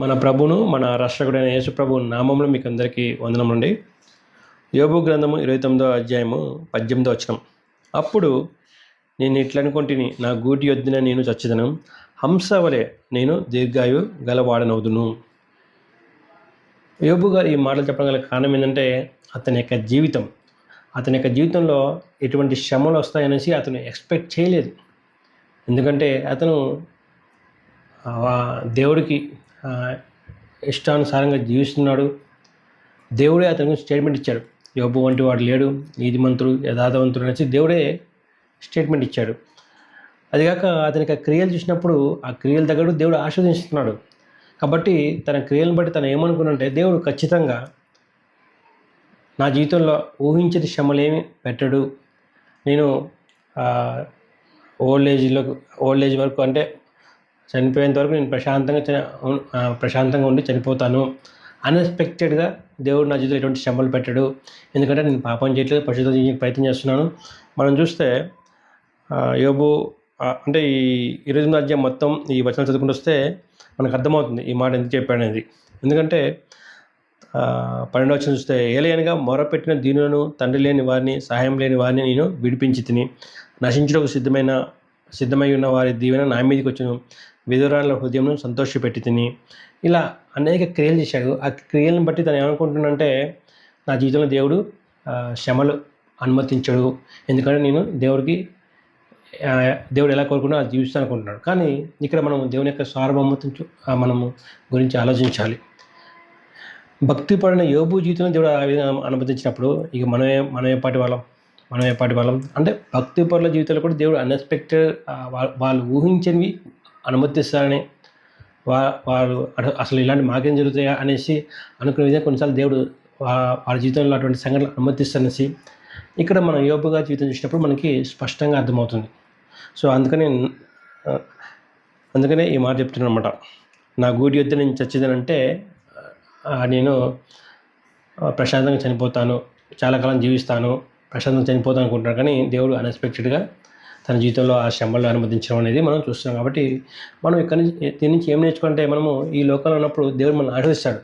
మన ప్రభును మన రక్షకుడైన యేసు ప్రభు నామంలో మీకు అందరికీ వందనముండి యోబు గ్రంథము ఇరవై తొమ్మిదో అధ్యాయము పద్దెనిమిదో వచనం. అప్పుడు నేను ఇట్లనుకుంటుని నా గూటి యొద్దిన నేను చచ్చిదను. హంస వలె నేను దీర్ఘాయు గలవాడనవుదును. యోబు గారు ఈ మాటలు చెప్పడం గల కారణం ఏంటంటే అతని యొక్క జీవితం అతని యొక్క జీవితంలో ఎటువంటి శ్రమలు వస్తాయనేసి అతను ఎక్స్పెక్ట్ చేయలేదు. ఎందుకంటే అతను దేవుడికి ఇష్టానుసారంగా జీవిస్తున్నాడు. దేవుడే అతనికి స్టేట్మెంట్ ఇచ్చాడు. యోబు వంటి వాడు లేడు నీతిమంతుడు యథార్థవంతుడు అనేసి దేవుడే స్టేట్మెంట్ ఇచ్చాడు. అదిగాక అతనికి ఆ క్రియలు చూసినప్పుడు ఆ క్రియల దగ్గర దేవుడు ఆస్వాదిస్తున్నాడు కాబట్టి తన క్రియలను బట్టి తను ఏమనుకున్నంటే దేవుడు ఖచ్చితంగా నా జీవితంలో ఊహించని శ్రమలేమి పెట్టడు. నేను ఓల్డ్ ఏజ్లో ఓల్డ్ ఏజ్ వరకు అంటే చనిపోయేంత వరకు నేను ప్రశాంతంగా ప్రశాంతంగా ఉండి చనిపోతాను. అన్ఎక్స్పెక్టెడ్గా దేవుడు నా జీవితంలో ఎటువంటి శ్రమలు పెట్టాడు. ఎందుకంటే నేను పాపం చేయట్లేదు పరిశుద్ధం చేయడానికి ప్రయత్నం చేస్తున్నాను. మనం చూస్తే యోబు అంటే ఈ ఇరవై ఎనిమిది అధ్యాయం మొత్తం ఈ వచనం చదువుకుంటూ వస్తే మనకు అర్థమవుతుంది ఈ మాట ఎందుకు చెప్పాడు అనేది. ఎందుకంటే పన్నెండు వచ్చిన చూస్తే ఏలయనగా మొరపెట్టిన దీనులను తండ్రి లేని వారిని సహాయం లేని వారిని నేను విడిపించి తిని నశించుటకు సిద్ధమైన సిద్ధమై ఉన్న వారి దీవెన నా మీదకి వచ్చును. విధురాల హృదయంను సంతోషపెట్టి తిని ఇలా అనేక క్రియలు చేశాడు. ఆ క్రియలను బట్టి తను ఏమనుకుంటున్నంటే నా జీవితంలో దేవుడు శ్రమలు అనుమతించడు. ఎందుకంటే నేను దేవుడికి దేవుడు ఎలా కోరుకున్నా అది జీవిస్తాను అనుకుంటున్నాడు. కానీ ఇక్కడ మనం దేవుని యొక్క సార్వభౌమతించు మనము గురించి ఆలోచించాలి. భక్తి పడిన యోబు జీవితంలో దేవుడు ఆ విధంగా అనుమతించినప్పుడు ఇక మనమే మనం పాటి వాళ్ళం మనం పాటి వాళ్ళం. అంటే భక్తి పరుల జీవితంలో కూడా దేవుడు అన్ఎక్స్పెక్టెడ్ వాళ్ళు ఊహించనివి అనుమతిస్తారని వా వారు అట- అసలు ఇలాంటి మాకేం జరుగుతాయా అనేసి అనుకునే విధంగా కొన్నిసార్లు దేవుడు వారి జీవితంలో అటువంటి సంఘటనలు అనుమతిస్తానేసి ఇక్కడ మనం యోపుగా జీవితం చూసినప్పుడు మనకి స్పష్టంగా అర్థమవుతుంది. సో అందుకని అందుకనే ఈ మాట చెప్తున్నాను అనమాట నా గూడి యొద్ద నేను చచ్చిదనంటే నేను ప్రశాంతంగా చనిపోతాను చాలా కాలం జీవిస్తాను ప్రశాంతంగా చనిపోతాను అనుకుంటున్నాను కానీ దేవుడు అన్ఎక్స్పెక్టెడ్గా తన జీవితంలో ఆ శ్రమలు అనుమతించడం అనేది మనం చూస్తున్నాం. కాబట్టి మనం ఇక్కడి నుంచి దీని నుంచి ఏం నేర్చుకుంటే మనము ఈ లోకంలో ఉన్నప్పుడు దేవుడు మనం ఆశ్రదిస్తాడు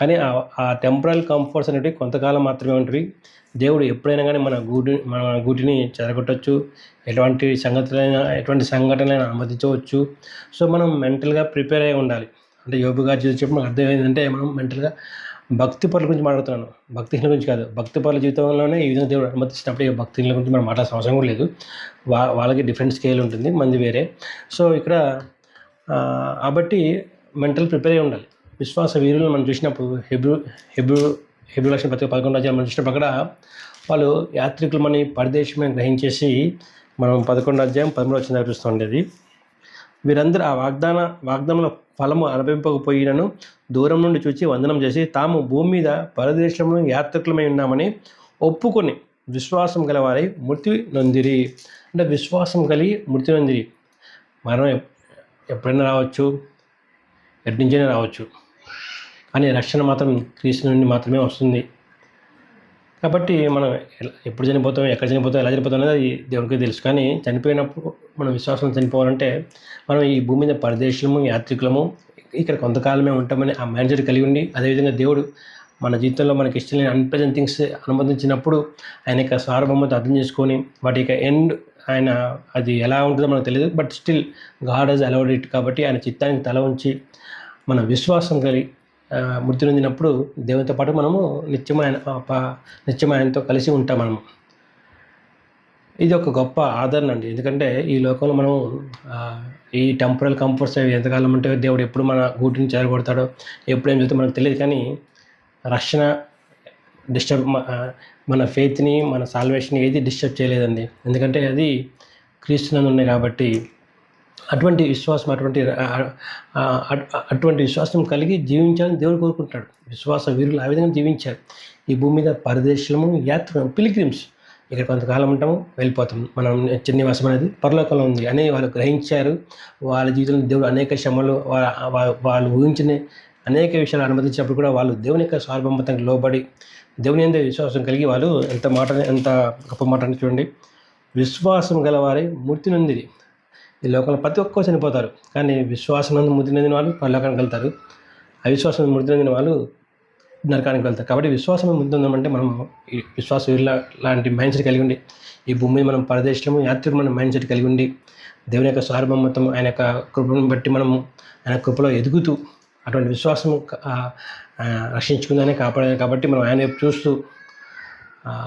కానీ ఆ- ఆ టెంపరల్ కంఫర్ట్స్ అనేవి కొంతకాలం మాత్రమే ఉంటుంది దేవుడు ఎప్పుడైనా కానీ మన గూటి మన గూటిని చెరగొట్టచ్చు. ఎటువంటి సంగతులైనా ఎటువంటి సంఘటనలైనా అనుమతించవచ్చు. సో మనం మెంటల్గా ప్రిపేర్ అయి ఉండాలి. అంటే యోగుగా చూసినప్పుడు మనకు అర్థం ఏంటంటే మనం మెంటల్గా భక్తి పనుల గురించి మాట్లాడుతున్నాను. భక్తిహీనుల గురించి కాదు. భక్తి పనుల జీవితంలోనే ఈ విధంగా దేవుడు అనుమతించినప్పుడు భక్తిహీనుల గురించి మనం మాట్లాడాల్సిన అవసరం కూడా లేదు. వా వాళ్ళకి డిఫరెంట్ స్కేల్ ఉంటుంది మంది వేరే. సో ఇక్కడ కాబట్టి మెంటల్ ప్రిపేర్ అయి ఉండాలి. విశ్వాస వీరులను మనం చూసినప్పుడు హెబ్రూ హెబ్రూ హెబ్రూ లక్షణ ప్రతి పదకొండు అధ్యాయం మనం చూసినప్పుడు అక్కడ వాళ్ళు యాత్రికులమని పరిదేశమే గ్రహించేసి మనం పదకొండు అధ్యాయం పదమూడు వచ్చిన చూస్తూ ఉండేది. వీరందరూ ఆ వాగ్దాన వాగ్దానంలో ఫలము అనుభవింపకపోయినను దూరం నుండి చూచి వందనం చేసి తాము భూమి మీద పరదేశంలో యాత్రికులమై ఉన్నామని ఒప్పుకొని విశ్వాసం గలవారై మృతి నొందిరి. అంటే విశ్వాసం కలిగి మృతి నొందిరి. మరణం ఎప్పుడైనా రావచ్చు ఎటు నుంచైనా రావచ్చు. కానీ రక్షణ మాత్రం క్రీస్తు నుండి మాత్రమే వస్తుంది. కాబట్టి మనం ఎలా- ఎప్పుడు చనిపోతాం ఎక్కడ చనిపోతాం ఎలా చనిపోతాం అనేది అది దేవుడికి తెలుసు. కానీ చనిపోయినప్పుడు మనం విశ్వాసం చనిపోవాలంటే మనం ఈ భూమి మీద పరదేశము యాత్రికులము ఇక్కడ కొంతకాలమే ఉంటామని ఆ మైండ్ కలిగి ఉండి అదేవిధంగా దేవుడు మన జీవితంలో మనకి ఇష్టం లేని అన్ప్రజెంట్ థింగ్స్ అనుమతించినప్పుడు ఆయన యొక్క సార్వభౌమత అర్థం చేసుకొని వాటి యొక్క ఎండ్ ఆయన అది ఎలా ఉంటుందో మనకు తెలియదు. But still God has allowed it కాబట్టి ఆయన చిత్తానికి తల ఉంచి మన విశ్వాసం కలిగి మృతి నొందినప్పుడు దేవునితో పాటు మనము నిత్యం ఆయన నిత్యం ఆయనతో కలిసి ఉంటాం మనము. ఇది ఒక గొప్ప ఆదరణ అండి. ఎందుకంటే ఈ లోకంలో మనం ఈ టెంపరల్ కంఫర్ట్స్ అవి ఎంతకాలం ఉంటే దేవుడు ఎప్పుడు మన గూటిని చేరగొడతాడో ఎప్పుడు ఏం చెప్తే మనకు తెలియదు కానీ రక్షణ డిస్టర్బ్ మన ఫెయిత్ని మన సాల్వేషన్ ఏది డిస్టర్బ్ చేయలేదండి. ఎందుకంటే అది క్రీస్తునందు ఉన్నాయి కాబట్టి అటువంటి విశ్వాసం అటువంటి అటువంటి విశ్వాసం కలిగి జీవించాలని దేవుడు కోరుకుంటాడు. విశ్వాస వీరులు ఆ విధంగా జీవించారు. ఈ భూమి మీద పరదేశము యాత్ర పిలిగ్రిమ్స్. ఇక్కడ కొంతకాలం ఉంటాము వెళ్ళిపోతాం. మనం చిన్న నివాసం అనేది పరలోకంలో ఉంది. అని వాళ్ళు గ్రహించారు. వాళ్ళ జీవితంలో దేవుడు అనేక శ్రమలు వాళ్ళ వాళ్ళు ఊహించిన అనేక విషయాలు అనుమతించినప్పుడు కూడా వాళ్ళు దేవుని యొక్క సార్వభౌమతంగా లోబడి దేవుని ఎందు విశ్వాసం కలిగి వాళ్ళు ఎంత మాట ఎంత గొప్ప మాట చూడండి. విశ్వాసం గలవారి మృతి నుంది ఈ లోకంలో ప్రతి ఒక్కరు చనిపోతారు. కానీ విశ్వాసం నందు వాళ్ళు పరలోకానికి వెళ్తారు. అవిశ్వాసం మృతి వాళ్ళు నరకానికి వెళ్తారు. కాబట్టి విశ్వాసం ముందుందామంటే మనం ఈ విశ్వాసం లాంటి మైండ్ సెట్ కలిగి ఉండి ఈ భూమి మనం పరదేశము యాత్రికులు మనం మైండ్ సెట్ కలిగి ఉండి దేవుని యొక్క సార్వభౌమత్వం ఆయన యొక్క కృపను బట్టి మనము ఆయన కృపలో ఎదుగుతూ అటువంటి విశ్వాసం ఆ, రక్షించుకుందానే కాపాడాలి. కాబట్టి మనం ఆయన వైపు చూస్తూ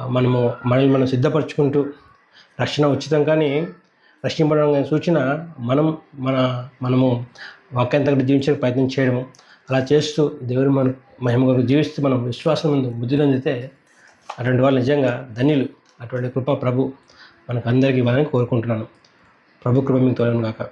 మనము మనల్ని మనం సిద్ధపరచుకుంటూ రక్షణ ఉచితం. కానీ రక్షింపడం సూచన మనం మన మనము వాక్యాన్ని తగ్గట్టు జీవించే ప్రయత్నం చేయడము. అలా చేస్తూ దేవుని మన మహిమ కొరకు జీవిస్తూ మనం విశ్వాసం ముందు బుద్ధి పొందితే అటువంటి వాళ్ళు నిజంగా ధన్యులు. అటువంటి కృప ప్రభు మనకు అందరికీ ఇవ్వాలని కోరుకుంటున్నాను. ప్రభు కృప మీకు తోలను కాక